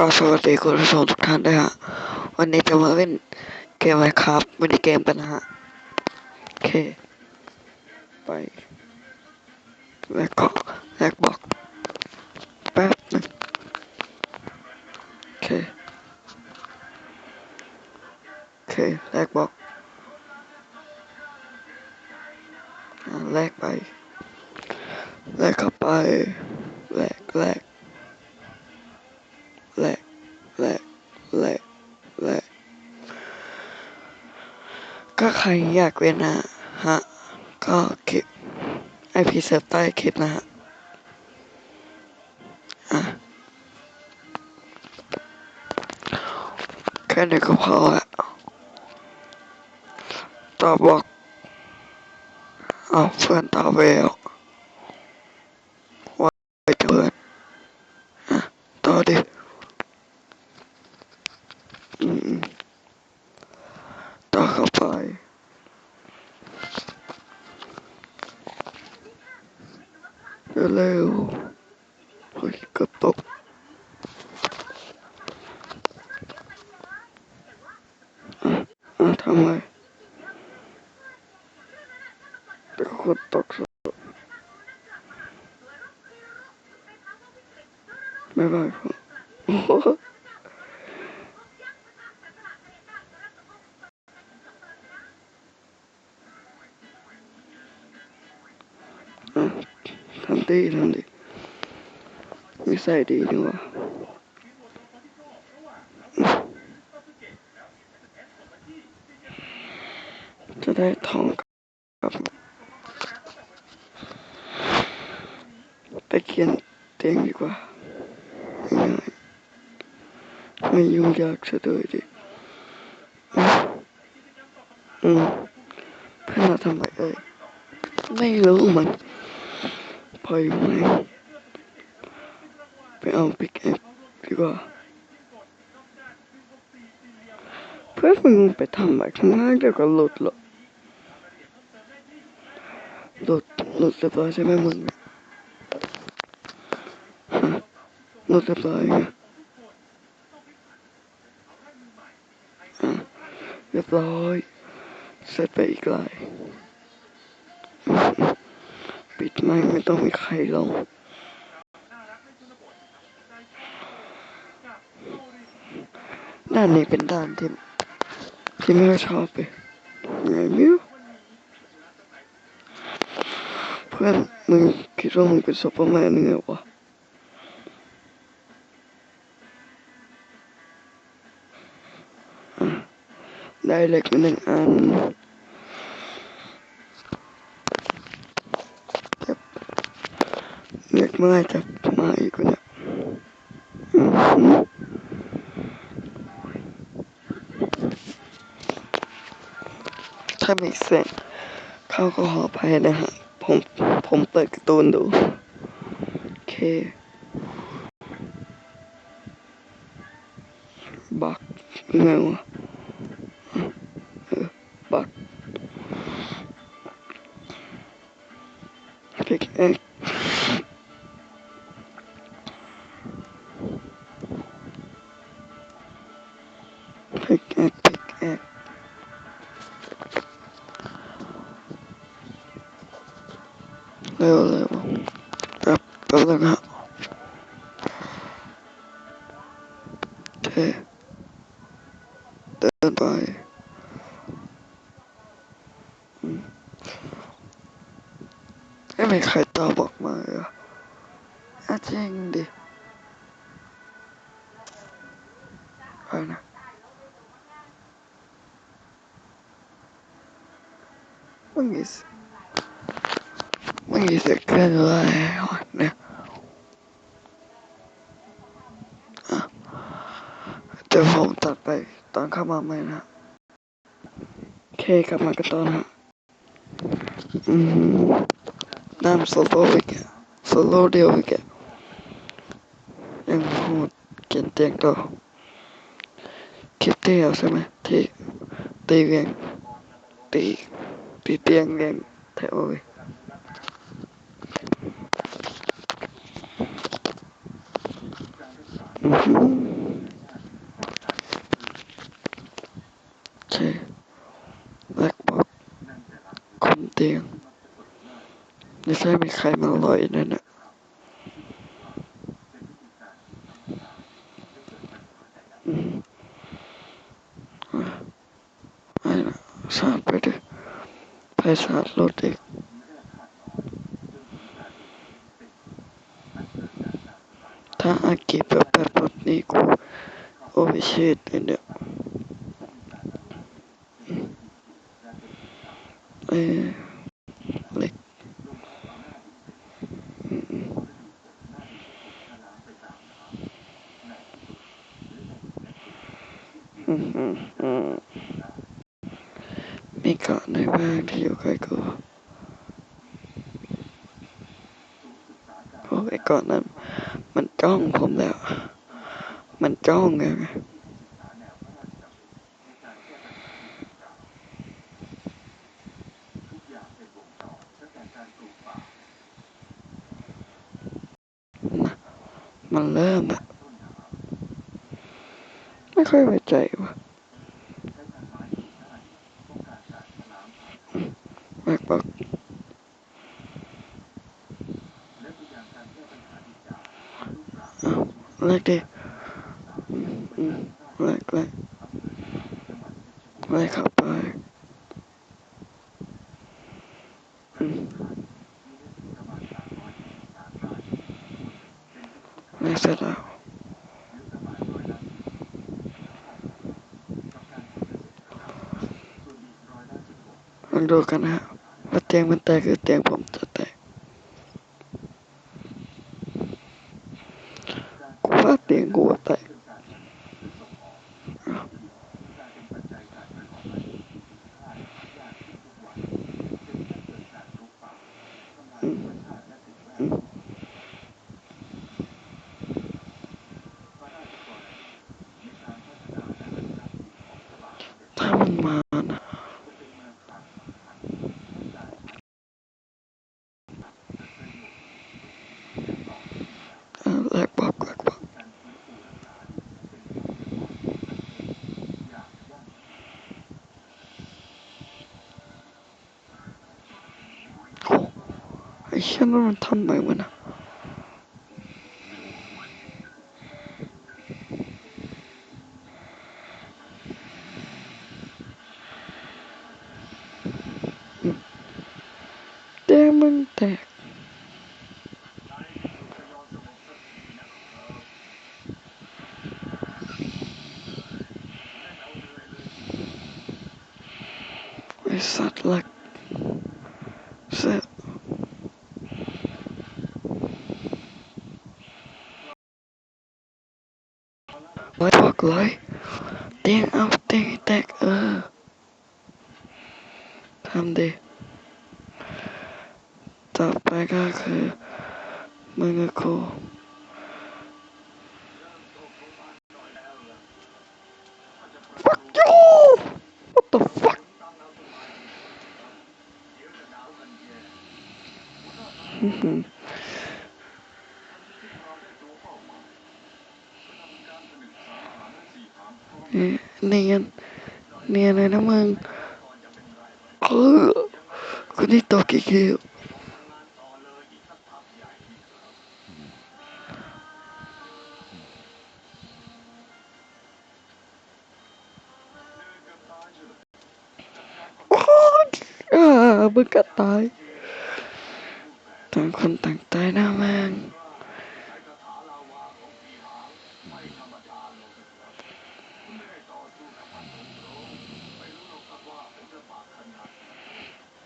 ก็สวัสดีคุณผู้ชมทุกท่านด้วยฮะ วันนี้จะมาเล่นเกมอะไมครับมินิเกมกันฮะ โอเค ไปแล้วก็แลกบอกแป๊บนึงโอเค โอเคแลกบอกอ่าแลกไปแลกเข้าไปแลกแลก รอยากเล่นนะฮะ ก็คลิปไอพีเซิร์ฟใต้คลิปนะฮะอะแค่นี้ก็พอละต่อบอกเอาเพื่อนต่อไปแล้วว่าไปเพื่อนอะต่อดิ อืมต่อเข้าไป เร็วๆเฮ้ยเกือบตกอะอะทำไมแต่ก็ ทำดีทำดีนิสัยดีนี่หว่าจะได้ทองกับไปเขียนเตียงดีกว่าง่ายไม่ยุ่งยากซะด้วยดิอืมเพื่อนมาทำไมเอ่ยไม่รู้มัน ปล่อยไหมไปเอาปิกแอปดีกว่า เพื่อนมึงไปทำแบบข้างล่างเดี๋ยวก็หลุดหรอกหลุดหลุดเรียบร้อยใช่ไหมมึงหลุดเรียบร้อยเรียบร้อยเสร็จไปอีกหลาย ไม่ไม่ต้องมีใครลงด้านนี้เป็นด้านที่ที่ไม่ชอบเลยไงม่รู้เพื่อนมึงคิดว่ามึงเป็นซุปเปอร์แมนยังไงวะอะได้เหล็กมาหนึ่งอัน เหล็กมื่อจะมาอีกวะเนี่ยถ้ามีเสียงเขาก็ขออภัยนะฮะ ผม ผมเปิดการ์ตูนดู โอเคบักยังไงวะ เร็วเร็วรับกำลังฮะโอเคเดินไปอืมไม่มีใครตอบบอกมาเลยอะอะจริงดิอะไรนะมึงอีส ไม่มีเสียงเกินเลยเนี่ยอะเดี๋ยวผมตัดไปตอนเข้ามาใหม่นะโอเคกลับมากันตอนฮะอืมน้ำโซโล่อีกโซโล่เดียวอีกยังโหดเขียนเตียงต่อคลิปเดียวใช่ไหมที่ตีเรียงตีตีเตียงเรียงแถวเลย ใช่แบ็กบ็อกคุมเตียงไม่ใช่มีใครมาลอยนั่นอะไอ้นะสาดไปดิไปสาดรถอีกถ้าอากิแบบ นี้กูโอ้ยชิตเลยเนี่ยอืมเออเล็กมีเกาะไหนบ้างที่อยู่ใกล้กูโอ้ไอ้เกาะนั้นมันจ้องผมแล้ว มันจ้องไงมันเริ่มอะไม่ค่อยไว้ใจว่ะแม็กบอกอ้าวแลกดิ แลกแลกแลกเข้าไปอืมแลกเสร็จแล้วลองดูกันนะฮะว่าเตียงมันแตกหรือเตียงผมจะแตกว่าเตียงกูอะแตกอืมอืมถ้ามันมานะเออแลกบอกแลกบอกโอ้ ไอ้เชี่ยนั่นมันทำไมวะนะอืมเตียงมันแตกไอ้สัตว์หลักเสร็จไว้บอกเลยเตียงเอาเตียงให้แตกเออ ทำดิต่อไปก็คือมึงกับกู Fuck you! What the fuck? อื้อหือ เอ๊ะเนียนเนียนเลยนะมึงเออกูนี่ตกอีกแล้วโอ๊ยอ่ามึงก็ตายต่างคนต่างตายนะแม่ง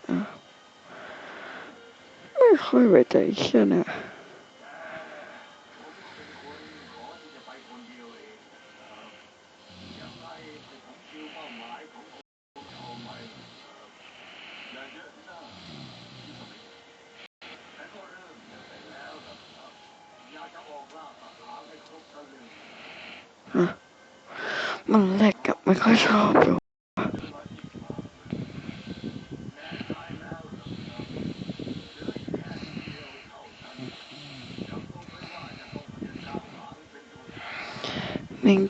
อะไม่ ค่อยไว้ใจไอ้เชี่ยเนี่ยอะมันแหลกกับไม่ค่อยชอบอยู่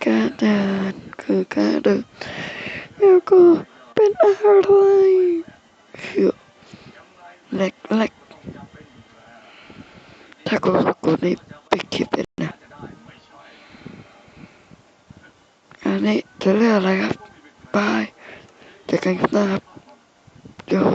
กล้าเดินคือก้าเดินแล้วก็เป็นอะไรคือแหลกแหลกถ้ากดกดนี่ปิดคลิปเลยนะอันนี้จะเลือกอะไรครับบายเจอกันคลิปหน้าครับเดี๋ยว